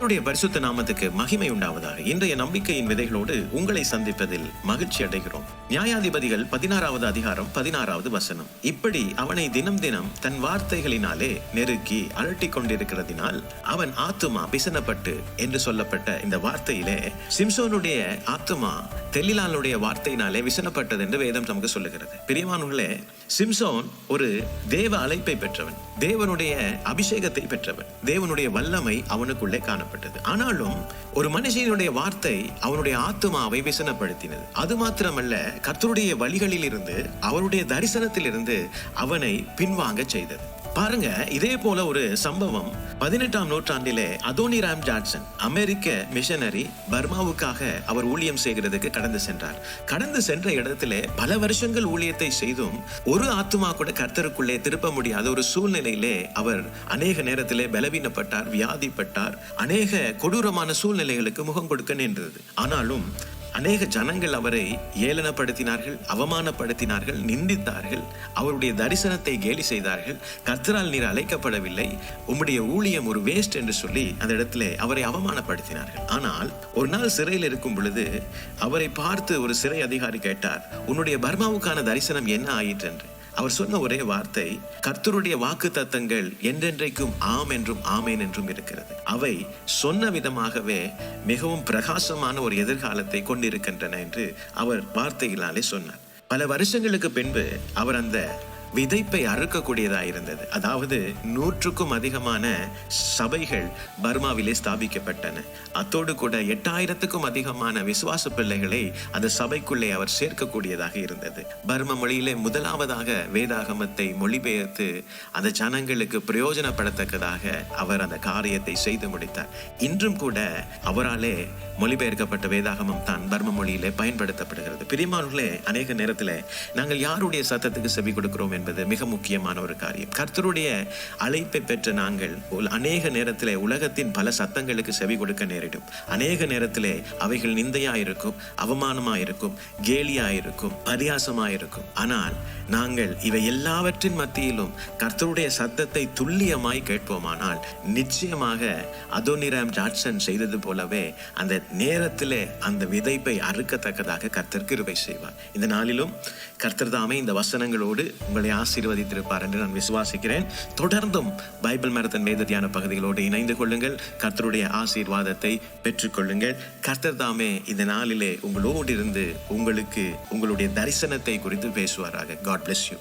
பரிசுத்த நாமத்துக்கு மகிமை உண்டாவதாக. இன்றைய நம்பிக்கையின் விதைகளோடு உங்களை சந்திப்பதில் மகிழ்ச்சி அடைகிறோம். நியாயாதிபதிகள் பதினாறாவது அதிகாரம் பதினாறாவது வசனம். இப்படி அவனை தினம் தினம் தன் வார்த்தைகளினாலே நெருக்கி அலட்டி கொண்டிருக்கிறதினால் அவன் ஆத்துமா பிசனப்பட்டு என்று சொல்லப்பட்ட இந்த வார்த்தையிலே சிம்சோனுடைய ஆத்துமா தெல்லிலானுடைய வார்த்தையினாலே விசனப்பட்டது என்று வேதம் நமக்கு சொல்லுகிறது. பிரியமானவர்களே சிம்சோன் ஒரு தேவ அழைப்பை பெற்றவன். தேவனுடைய அபிஷேகத்தை பெற்றவன். தேவனுடைய வல்லமை அவனுக்குள்ளே சொல்லப்பட்டது ஆனாலும் ஒரு மனுஷனுடைய வார்த்தை அவனுடைய ஆத்மாவை விசனப்படுத்தினது. அது மாத்திரமல்ல கர்த்தருடைய வழிகளில் இருந்து அவருடைய தரிசனத்தில் இருந்து அவனை பின்வாங்க செய்தது. பாருங்க இதே போல ஒரு சம்பவம். பதினெட்டாம் நூற்றாண்டிலே அதோனி ராம் ஜான்சன் அமெரிக்க மிஷனரி பர்மாவுக்காக அவர் ஊழியம் செய்கிறதுக்கு கடந்து சென்றார். கடந்து சென்ற இடத்திலே பல வருஷங்கள் ஊழியத்தை செய்தும் ஒரு ஆத்மா கூட கர்த்தருக்குள்ளே திருப்ப முடியாத ஒரு சூழ்நிலையிலே அவர் அநேக நேரத்திலே பலவீனப்பட்டார் வியாதிப்பட்டார். அநேக கொடூரமான சூழ்நிலைகளுக்கு முகம் கொடுக்க நின்றது. ஆனாலும் அநேக ஜனங்கள் அவரை ஏளனப்படுத்தினார்கள் அவமானப்படுத்தினார்கள் நிந்தித்தார்கள். அவருடைய தரிசனத்தை கேலி செய்தார்கள். கர்த்தரால் நீர் அழைக்கப்படவில்லை. உம்முடைய ஊழியம் ஒரு வேஸ்ட் என்று சொல்லி அந்த இடத்துல அவரை அவமானப்படுத்தினார்கள். ஆனால் ஒரு நாள் சிறையில் இருக்கும் பொழுது அவரை பார்த்து ஒரு சிறை அதிகாரி கேட்டார் உன்னுடைய பர்மாவுக்கான தரிசனம் என்ன ஆயிற்று என்று அவர் சொன்ன ஒரே வார்த்தை கர்த்தருடைய வாக்கு தத்தங்கள் என்றென்றைக்கும் ஆம் என்றும் ஆமேன் என்றும் இருக்கிறது. அவை சொன்ன விதமாகவே மிகவும் பிரகாசமான ஒரு எதிர்காலத்தை கொண்டிருக்கின்றன என்று அவர் வார்த்தையினாலே சொன்னார். பல வருஷங்களுக்கு பின்பு அவர் அந்த விதைப்பை அறுக்கக்கூடியதா இருந்தது அதாவது நூற்றுக்கும் அதிகமான சபைகள் பர்மாவிலே ஸ்தாபிக்கப்பட்டன. அத்தோடு கூட எட்டாயிரத்துக்கும் அதிகமான விசுவாச பிள்ளைகளை அந்த சபைக்குள்ளே அவர் சேர்க்கக்கூடியதாக இருந்தது. பர்ம மொழியிலே முதலாவதாக வேதாகமத்தை மொழிபெயர்த்து அந்த ஜனங்களுக்கு பிரயோஜனப்படத்தக்கதாக அவர் அந்த காரியத்தை செய்து முடித்தார். இன்றும் கூட அவராலே மொழிபெயர்க்கப்பட்ட வேதாகமம் தான் பர்ம மொழியிலே பயன்படுத்தப்படுகிறது. பிரியமானவர்களே அநேக நேரத்தில் நாங்கள் யாருடைய சத்தத்துக்கு செவி கொடுக்கிறோம் என்பது மிக முக்கியமான ஒரு காரியம். கர்த்தருடைய அழைப்பை பெற்ற நாங்கள் அநேக நேரத்தில் உலகத்தின் பல சத்தங்களுக்கு செவி கொடுக்க நேரிடும். அநேக நேரத்தில் அவைகள் நிந்தையா இருக்கும் அவமானமா இருக்கும் கேலியா இருக்கும் பரியாசமா இருக்கும் ஆனால் நாங்கள் இவை எல்லாவற்றின் மத்தியிலும் கர்த்தருடைய சத்தத்தை துல்லியமாய் கேட்போமானால் நிச்சயமாக அதோனிராம் ஜாட்சன் செய்தது போலவே அந்த நேரத்தில் அந்த விதைப்பை அறுக்கத்தக்கதாக கர்த்தர் கிருபை செய்வார். இந்த நாளிலும் கர்த்தர் தாமே இந்த வசனங்களோடு உங்களை ஆசீர்வதித்திருப்பார் என்று நான் விசுவாசிக்கிறேன். தொடர்ந்தும் பைபிள் மரத்தன் வேத தியான பகுதிகளோடு இணைந்து கொள்ளுங்கள். கர்த்தருடைய ஆசீர்வாதத்தை பெற்றுக்கொள்ளுங்கள். கர்த்தர் தாமே இந்த நாளிலே உங்களோடு இருந்து உங்களுக்கு உங்களுடைய தரிசனத்தை குறித்து பேசுவாராக. God bless you